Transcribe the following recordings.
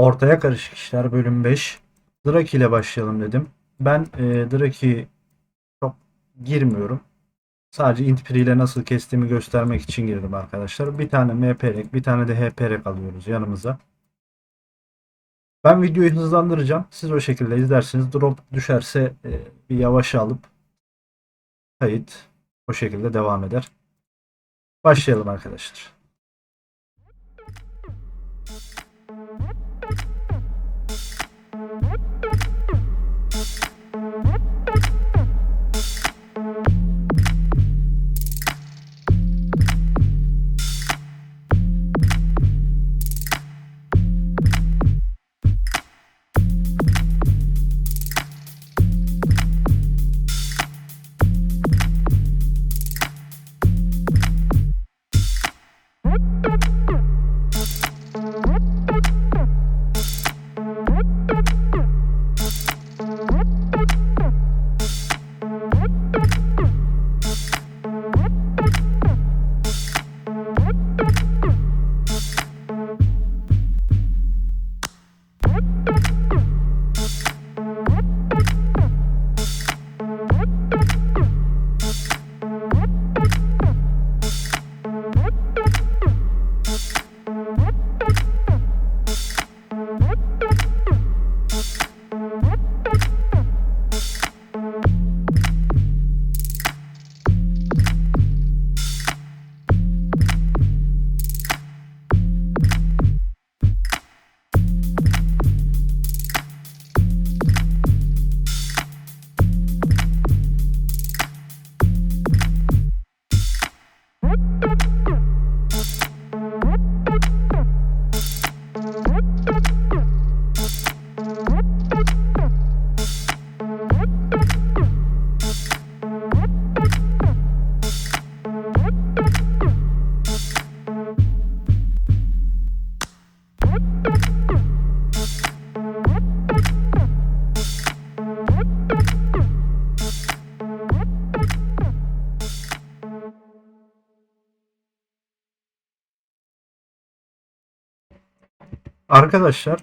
Ortaya Karışık İşler bölüm 5. Draki ile başlayalım dedim. Ben e, Draki çok girmiyorum. Sadece Intpri ile nasıl kestiğimi göstermek için girdim arkadaşlar. Bir tane MPRek, bir tane de HPRek alıyoruz yanımıza. Ben videoyu hızlandıracağım. Siz o şekilde izlersiniz. Drop düşerse e, bir yavaşa alıp kayıt o şekilde devam eder. Başlayalım arkadaşlar. Arkadaşlar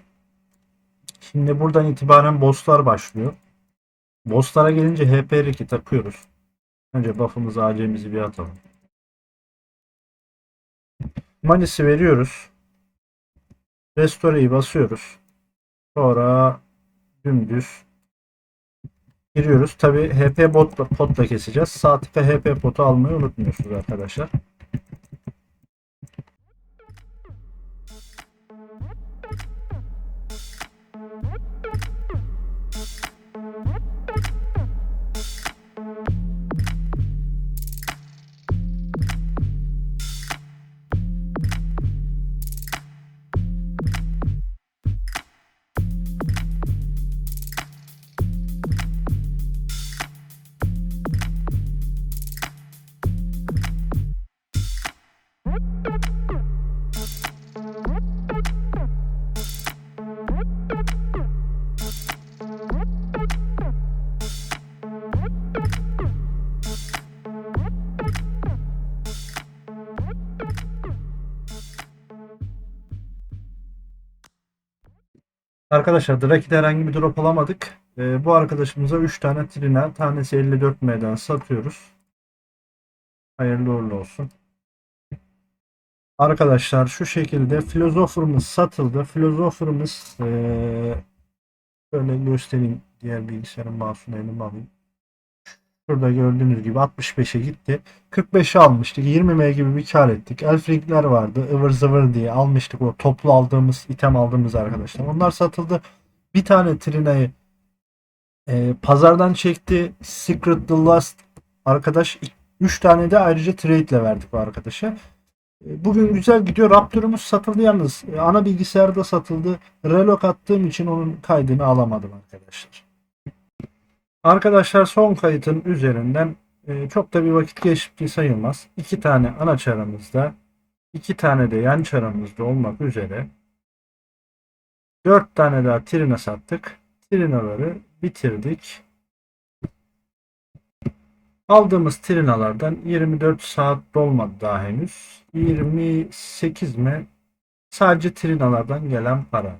şimdi buradan itibaren bosslar başlıyor. Bosslara gelince HP2 takıyoruz. Önce buff'ımızı AC'mizi bir atalım. Manis'i veriyoruz. Restore'yi basıyoruz. Sonra dümdüz giriyoruz. Tabi HP botla, potla keseceğiz. Sağ tıka HP potu almayı unutmuyorsunuz arkadaşlar. Arkadaşlar Draki'de herhangi bir drop alamadık. Ee, bu arkadaşımıza 3 tane Trina, tanesi 54M'den satıyoruz. Hayırlı uğurlu olsun. Arkadaşlar şu şekilde Philosopher'ımız satıldı. Philosopher'ımız ee, şöyle göstereyim. Diğer bilgisayarın mouse'unu elime alayım. Şurada gördüğünüz gibi 65'e gitti. 45'e almıştık. 20M gibi bir kar ettik. Elfringler vardı. ıvır zıvır diye almıştık. O toplu aldığımız, item aldığımız arkadaşlar. Onlar satıldı. Bir tane Trina'yı e, pazardan çekti. Secret The Last arkadaş 3 tane de ayrıca trade ile verdik bu arkadaşa. E, Bugün güzel gidiyor. Raptor'umuz satıldı yalnız. E, Ana bilgisayarda satıldı. Relok attığım için onun kaydını alamadım arkadaşlar. Arkadaşlar son kayıtın üzerinden e, çok da bir vakit geçti sayılmaz. İki tane ana çarımızda, iki tane de yan çarımızda olmak üzere dört tane daha trina sattık. Trinaları bitirdik. Aldığımız trinalardan 24 saat dolmadı daha henüz. 28 mi? Sadece trinalardan gelen para.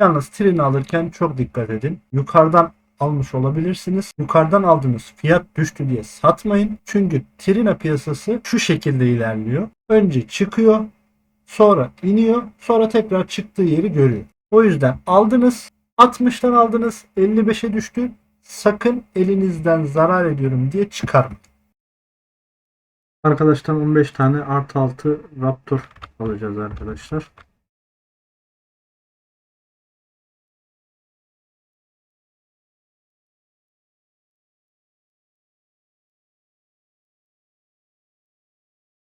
Yalnız trini alırken çok dikkat edin. Yukarıdan almış olabilirsiniz. Yukarıdan aldığınız fiyat düştü diye satmayın. Çünkü trina piyasası şu şekilde ilerliyor. Önce çıkıyor, sonra iniyor, sonra tekrar çıktığı yeri görüyor. O yüzden aldınız, 60'tan aldınız, 55'e düştü. Sakın elinizden zarar ediyorum diye çıkarmayın. Arkadaşlar 15 tane artı 6 Raptor alacağız arkadaşlar.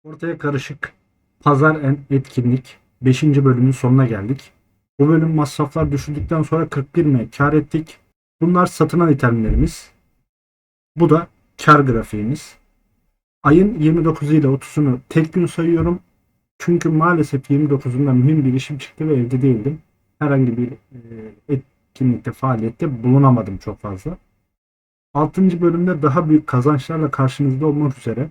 Ortaya karışık pazar en etkinlik 5. bölümün sonuna geldik. Bu bölüm masraflar düşürdükten sonra 41 mi kar ettik. Bunlar satılan itemlerimiz. Bu da kar grafiğimiz. Ayın 29 ile 30'unu tek gün sayıyorum. Çünkü maalesef 29'unda mühim bir işim çıktı ve evde değildim. Herhangi bir e, etkinlikte, faaliyette bulunamadım çok fazla. 6. bölümde daha büyük kazançlarla karşınızda olmak üzere.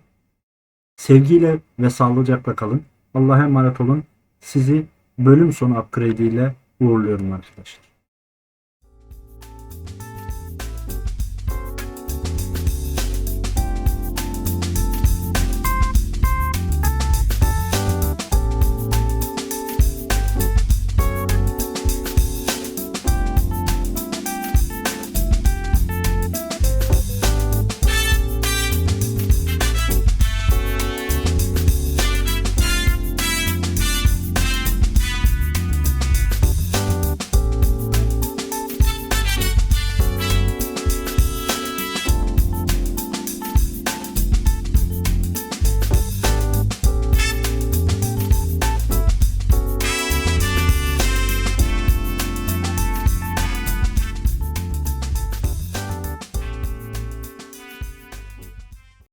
Sevgiyle ve sağlıcakla kalın. Allah'a emanet olun. Sizi bölüm sonu upgrade ile uğurluyorum arkadaşlar.